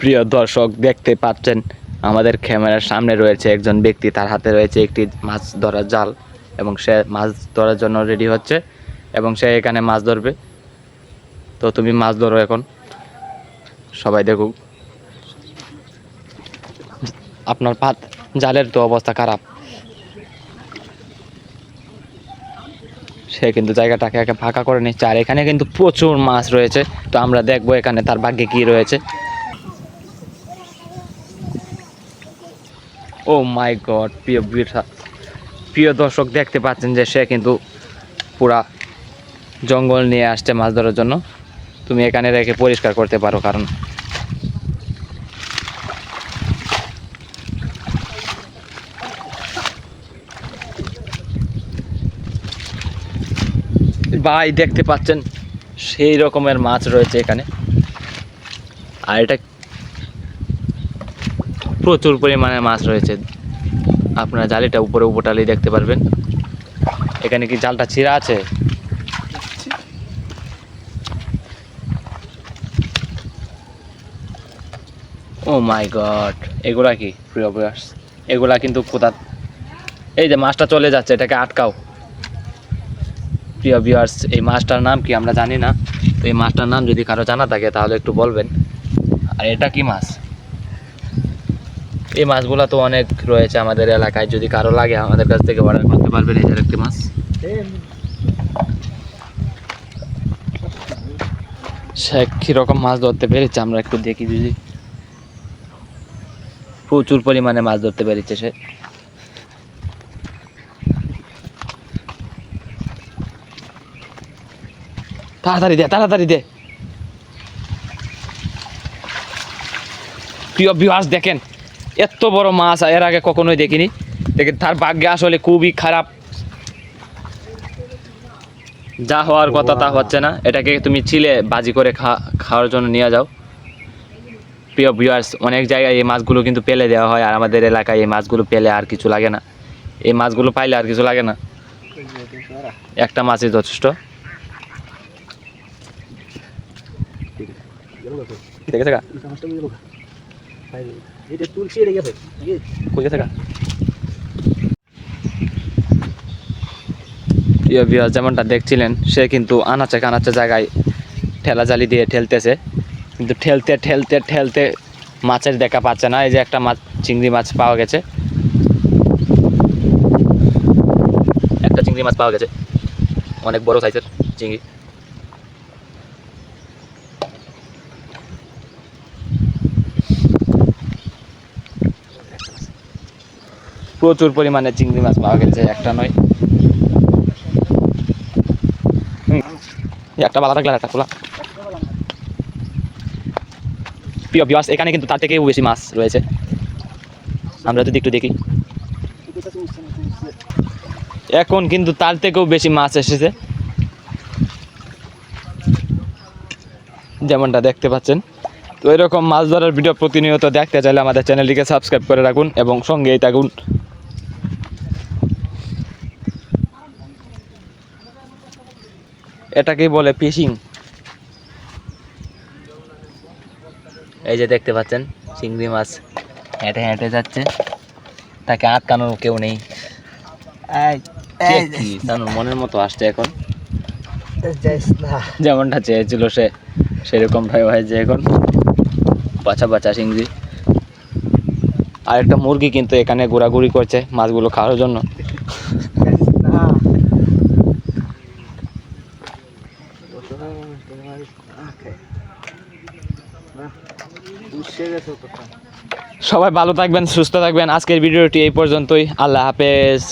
প্রিয় দর্শক, দেখতে পাচ্ছেন, আমাদের ক্যামেরার সামনে রয়েছে একজন ব্যক্তি, তার হাতে রয়েছে একটি মাছ ধরার জাল এবং সে মাছ ধরার জন্য রেডি হচ্ছে এবং সে এখানে মাছ ধরবে। তো তুমি মাছ ধরো এখন। সবাই দেখুক। আপনার পাত জালের তো অবস্থা খারাপ। সে কিন্তু জায়গাটাকে একে ফাঁকা করে নিচ্ছে। আর এখানে কিন্তু প্রচুর মাছ রয়েছে। তো আমরা দেখব এখানে তার ভাগ্যে কি রয়েছে। ও মাই গড প্রিয় প্রিয় দর্শক দেখতে পাচ্ছেন যে সে কিন্তু পুরা জঙ্গল নিয়ে আসছে মাছ ধরার জন্য। তুমি এখানে রেখে পরিষ্কার করতে পারো, কারণ ভাই দেখতে পাচ্ছেন সেই রকমের মাছ রয়েছে এখানে। আর এটা প্রচুর পরিমাণে মাছ রয়েছে। আপনারা জালিটা উপরে উপটালেই দেখতে পারবেন। এখানে কি জালটা ছিঁড়া আছে? ও মাই গড, এগুলা কি? প্রিয় এগুলা কিন্তু কোথা এই যে মাছটা চলে যাচ্ছে, এটাকে আটকাও। প্রিয় ভিউয়ার্স, এই মাছটার নাম কি আমরা জানি না। তো এই মাছটার নাম যদি কারও জানা থাকে, তাহলে একটু বলবেন। আর এটা কি মাছ? এই মাছগুলো তো অনেক রয়েছে আমাদের এলাকায়, যদি কারও লাগে আমাদের কাছ থেকে অর্ডার করতে পারবেন যে একটি মাছ। সে কীরকম মাছ ধরতে পেরেছে আমরা একটু দেখি যদি। প্রচুর পরিমাণে মাছ ধরতে পেরেছে সে। তাড়াতাড়ি দে তাড়াতাড়ি দে। প্রিয় ভিউয়ার্স দেখেন। এত বড় মাছ এর আগে কখনোই দেখিনি। দেখেন তার ভাগ্যে আসলে খুবই খারাপ। যা হওয়ার কথা তা হচ্ছে না। এটাকে তুমি চিলে বাজি করে খা খাওয়ার জন্য নিয়ে যাও। প্রিয় ভিউয়ার্স অনেক জায়গায় এই মাছগুলো কিন্তু পেলে দেওয়া হয় আর আমাদের এলাকায় এই মাছগুলো পেলে আর কিছু লাগে না। এই মাছগুলো পাইলে আর কিছু লাগে না। একটা মাছই যথেষ্ট। দেখেছে গা? যেমনটা দেখছিলেন, সে কিন্তু আনাচে কানাচে জায়গায় ঠেলা জালি দিয়ে ঠেলতেছে। কিন্তু ঠেলতে ঠেলতে ঠেলতে মাছের দেখা পাচ্ছে না। এই যে একটা মাছ, চিংড়ি মাছ পাওয়া গেছে। একটা চিংড়ি মাছ পাওয়া গেছে। অনেক বড় সাইজের চিংড়ি। প্রচুর পরিমাণে চিংড়ি মাছ পাওয়া গেছে, একটা নয়। একটা বালা থাকলে একটা খোলা। প্রিয় বিবাস এখানে কিন্তু তার থেকেও বেশি মাছ রয়েছে। আমরা যদি একটু দেখি। এখন কিন্তু তার থেকেও বেশি মাছ এসেছে। যেমনটা দেখতে পাচ্ছেন। তো এরকম মাছ ধরার ভিডিও প্রতিনিয়ত দেখতে চাইলে আমাদের চ্যানেলটিকে সাবস্ক্রাইব করে রাখুন এবং সঙ্গেই থাকুন। এটাকেই বলে ফিশিং। এই যে দেখতে পাচ্ছেন চিংড়ি মাছ হেঁটে হেঁটে যাচ্ছে। তাকে আটকানোর কেউ নেই। মনের মতো আসছে এখন। যেমনটা চেয়েছিল সে সেরকম ভাই হয়েছে এখন। বাছা বাছা চিংড়ি। আর একটা মুরগি কিন্তু এখানে ঘোরাঘুরি করছে মাছগুলো খাওয়ার জন্য। সবাই ভালো থাকবেন সুস্থ থাকবেন। আজকের ভিডিওটি এই পর্যন্তই। আল্লাহ হাফেজ।